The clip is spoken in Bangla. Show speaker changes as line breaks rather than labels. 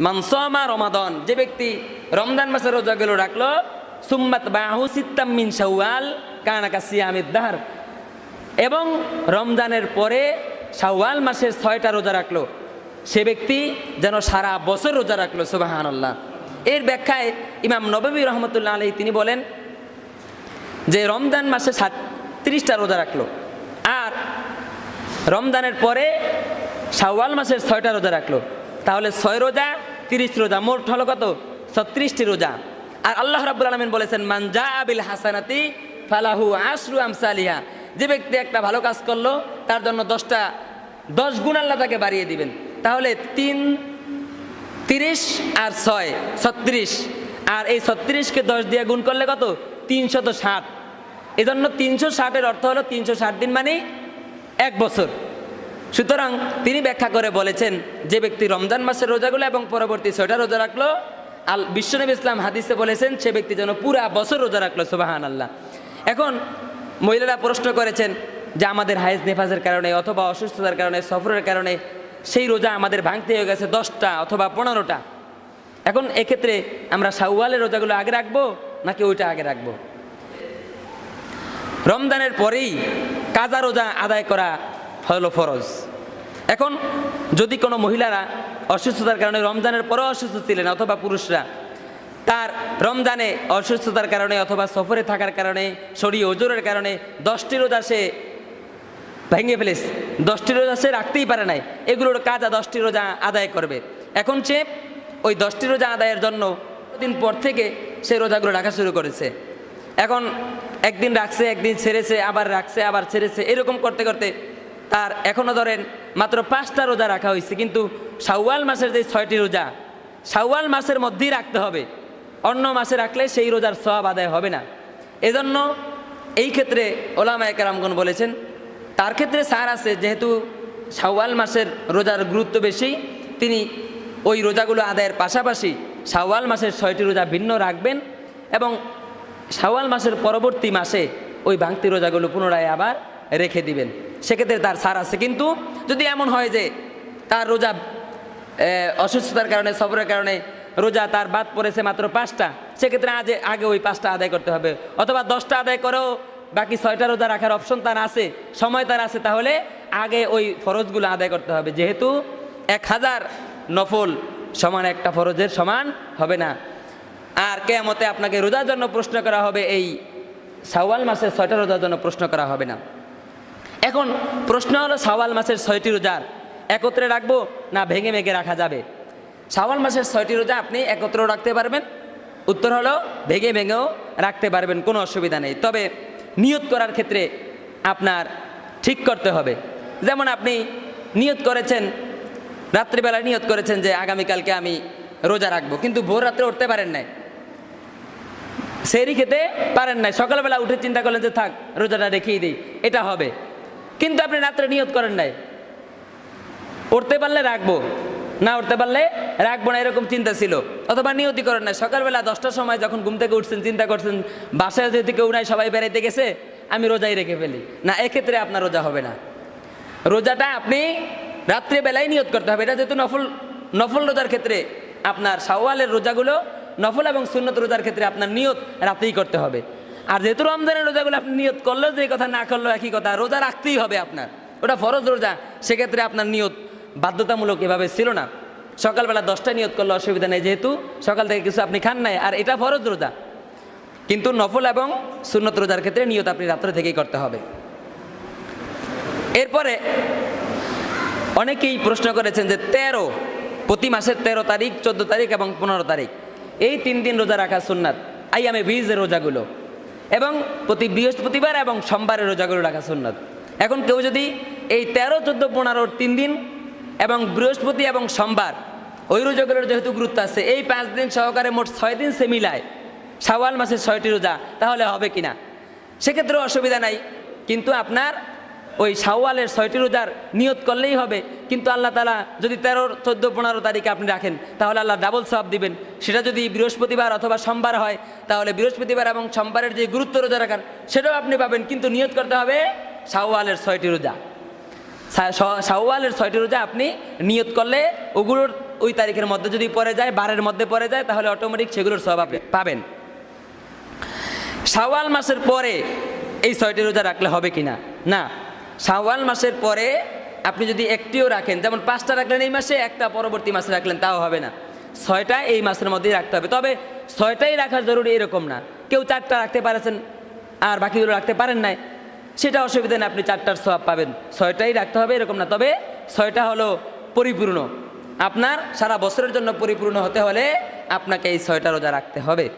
মানসমা রমাদন। যে ব্যক্তি রমজান মাসের রোজাগুলো রাখল সুম্মাত বাহু সিত্তাম মিন শাওয়াল কানাকা সিয়ামিদ দাহার। এবং রমজানের পরে শাওয়াল মাসের ছয়টা রোজা রাখল। সে ব্যক্তি যেন সারা বছর রোজা রাখল সুবাহান এর ব্যাখ্যায় ইমাম নবী রহমতুল্লাহ আলী তিনি বলেন যে রমজান মাসে সাতত্রিশটা রোজা রাখল। আর রমজানের পরে শাওয়াল মাসের ছয়টা রোজা রাখল। তাহলে ছয় রোজা, তিরিশ রোজা, মোট হলো কত? ছত্রিশটি রোজা। আর আল্লাহ রাবুল আলমিন বলেছেন মানজা আবিল হাসানাতি ফালাহু আশরু আমসালিহা। যে ব্যক্তি একটা ভালো কাজ করল, তার জন্য দশটা, দশ গুণ আল্লাহ তাকে বাড়িয়ে দিবেন। তাহলে তিন, তিরিশ আর ছয়, ছত্রিশ। আর এই ছত্রিশকে দশ দিয়ে গুণ করলে কত? তিনশত ষাট। এজন্য তিনশো ষাটের অর্থ হলো তিনশো ষাট দিন মানে এক বছর। সুতরাং তিনি ব্যাখ্যা করে বলেছেন, যে ব্যক্তি রমজান মাসের রোজাগুলো এবং পরবর্তী ছয়টা রোজা রাখল, আল বিশ্বনবী ইসলাম হাদিসে বলেছেন, সে ব্যক্তি যেন পুরা বছর রোজা রাখল সুবাহান আল্লাহ এখন মহিলারা প্রশ্ন করেছেন যে আমাদের হাইজ নেফাজের কারণে অথবা অসুস্থতার কারণে, সফরের কারণে সেই রোজা আমাদের ভাঙতে হয়ে গেছে দশটা অথবা পনেরোটা। এখন এক্ষেত্রে আমরা শাওয়ালের রোজাগুলো আগে রাখব নাকি ওইটা আগে রাখব? রমজানের পরেই কাজা রোজা আদায় করা হলো ফরজ। এখন যদি কোনো মহিলারা অসুস্থতার কারণে রমজানের পরেও অসুস্থ ছিলেন অথবা পুরুষরা, তার রমজানে অসুস্থতার কারণে অথবা সফরে থাকার কারণে, শরীর ওজোরের কারণে দশটি রোজা সে ভেঙে ফেলেছে। দশটি রোজা সে রাখতেই পারে নাই। এগুলোর কাজা দশটি রোজা আদায় করবে। এখন সে ওই দশটি রোজা আদায়ের জন্য দিন পর থেকে সে রোজাগুলো রাখা শুরু করেছে। এখন একদিন রাখছে, একদিন ছেড়েছে, আবার রাখছে, আবার ছেড়েছে, এরকম করতে করতে তার এখনও ধরেন মাত্র পাঁচটা রোজা রাখা হয়েছে, কিন্তু শাওয়াল মাসের যে ছয়টি রোজা, শাওয়াল মাসের মধ্যেই রাখতে হবে। অন্য মাসে রাখলে সেই রোজার সব আদায় হবে না। এজন্য এই ক্ষেত্রে ওলামা একরামগণ বলেছেন, তার ক্ষেত্রে সার আছে, যেহেতু শাওয়াল মাসের রোজার গুরুত্ব বেশি, তিনি ওই রোজাগুলো আদায়ের পাশাপাশি শাওয়াল মাসের ছয়টি রোজা ভিন্ন রাখবেন এবং শাওয়াল মাসের পরবর্তী মাসে ওই ভাঙতি রোজাগুলো পুনরায় আবার রেখে দিবেন। সেক্ষেত্রে তার সার আছে। কিন্তু যদি এমন হয় যে তার রোজা অসুস্থতার কারণে, সফরের কারণে রোজা তার বাদ পড়েছে মাত্র পাঁচটা, সেক্ষেত্রে আজ, আগে ওই পাঁচটা আদায় করতে হবে। অথবা দশটা আদায় করেও বাকি ছয়টা রোজা রাখার অপশন তার আছে, সময় তার আছে, তাহলে আগে ওই ফরজগুলো আদায় করতে হবে। যেহেতু এক হাজার নফল সমান একটা ফরজের সমান হবে না। আর কেয়ামতে আপনাকে রোজার জন্য প্রশ্ন করা হবে, এই শাওয়াল মাসের ছয়টা রোজার জন্য প্রশ্ন করা হবে না। এখন প্রশ্ন হলো শাওয়াল মাসের ছয়টি রোজার একত্রে রাখব না ভেঙে ভেঙে রাখা যাবে? শাওয়াল মাসের ছয়টি রোজা আপনি একত্রেও রাখতে পারবেন, উত্তর হলো ভেঙে ভেঙেও রাখতে পারবেন, কোনো অসুবিধা নেই। তবে নিয়ত করার ক্ষেত্রে আপনার ঠিক করতে হবে। যেমন আপনি নিয়ত করেছেন রাত্রিবেলা নিয়ত করেছেন যে আগামীকালকে আমি রোজা রাখব, কিন্তু ভোর রাত্রে উঠতে পারেন নাই। সেরি খেতে পারেন নাই। সকালবেলা উঠে চিন্তা করলেন যে থাক, রোজাটা রেখেই দিই, এটা হবে। কিন্তু আপনি রাত্রে নিয়ত করেন নাই। উঠতে পারলে রাখব, না উঠতে পারলে রাখব না, এরকম চিন্তা ছিল। অথবা নিয়তি করেন না সকালবেলা দশটার সময় যখন ঘুম থেকে উঠছেন, চিন্তা করছেন, বাসায় যেহেতু কেউ নাই, সবাই বেড়াইতে গেছে, আমি রোজাই রেখে ফেলি। না, এক্ষেত্রে আপনার রোজা হবে না। রোজাটা আপনি রাত্রিবেলায় নিয়ত করতে হবে। এটা যেহেতু নফল নফল রোজার ক্ষেত্রে আপনার সাওয়ালের রোজাগুলো নফল এবং সুন্নত রোজার ক্ষেত্রে আপনার নিয়ত রাতেই করতে হবে। আর যেহেতু রমজানের রোজাগুলো আপনি নিয়ত করলেও যে কথা না করলেও একই কথা, রোজা রাখতেই হবে আপনার। ওটা ফরজ রোজা, সেক্ষেত্রে আপনার নিয়ত বাধ্যতামূলক এভাবে ছিল না। সকালবেলা দশটা নিয়ত করলে অসুবিধা নেই, যেহেতু সকাল থেকে কিছু আপনি খান নাই, আর এটা ফরজ রোজা। কিন্তু নফল এবং সুন্নত রোজার ক্ষেত্রে নিয়ত আপনি রাত্রে থেকেই করতে হবে। এরপরে অনেকেই প্রশ্ন করেছেন যে তেরো, প্রতি মাসের তেরো তারিখ, চোদ্দ তারিখ এবং পনেরো তারিখ, এই তিন দিন রোজা রাখা সুন্নাত। আই আমি বীজের রোজাগুলো। এবং প্রতি বৃহস্পতিবার এবং সোমবারে রোজা করে রাখা সুন্নত। এখন কেউ যদি এই তেরো, চোদ্দ পনেরোর তিন দিন এবং বৃহস্পতি এবং সোমবার ওই রোজাগুলোর যেহেতু গুরুত্ব আছে, এই পাঁচ দিন সহকারে মোট ছয় দিন সে মিলায়। শাওয়াল মাসের ছয়টি রোজা, তাহলে হবে কিনা? সেক্ষেত্রেও অসুবিধা নাই। কিন্তু আপনার ওই শাওয়ালের ছয়টি রোজার নিয়ত করলেই হবে। কিন্তু আল্লাহ তালা যদি তেরো, চোদ্দ, পনেরো তারিখে আপনি রাখেন, তাহলে আল্লাহ ডাবল সব দিবেন। সেটা যদি বৃহস্পতিবার অথবা সোমবার হয়, তাহলে বৃহস্পতিবার এবং সোমবারের যে গুরুত্ব রোজা রাখার, সেটাও আপনি পাবেন। কিন্তু নিয়ত করতে হবে শাওয়ালের ছয়টি রোজা। শাওয়ালের ছয়টি রোজা আপনি নিয়ত করলে ওগুলোর ওই তারিখের মধ্যে যদি পড়ে যায়, বারের মধ্যে পড়ে যায়, তাহলে অটোমেটিক সেগুলোর সব আপনি পাবেন। শাওয়াল মাসের পরে এই ছয়টি রোজা রাখলে হবে কি না না। শাওয়াল মাসের পরে আপনি যদি একটিও রাখেন, যেমন পাঁচটা রাখলেন এই মাসে, একটা পরবর্তী মাসে রাখলেন, তাও হবে না। ছয়টা এই মাসের মধ্যেই রাখতে হবে। তবে ছয়টাই রাখা জরুরি এরকম না। কেউ চারটা রাখতে পারেছেন, আর বাকিগুলো রাখতে পারেন নাই। সেটা অসুবিধা নেই, আপনি চারটার সব পাবেন। ছয়টাই রাখতে হবে এরকম না। তবে ছয়টা হলো পরিপূর্ণ। আপনার সারা বছরের জন্য পরিপূর্ণ হতে হলে আপনাকে এই ছয়টা রোজা রাখতে হবে।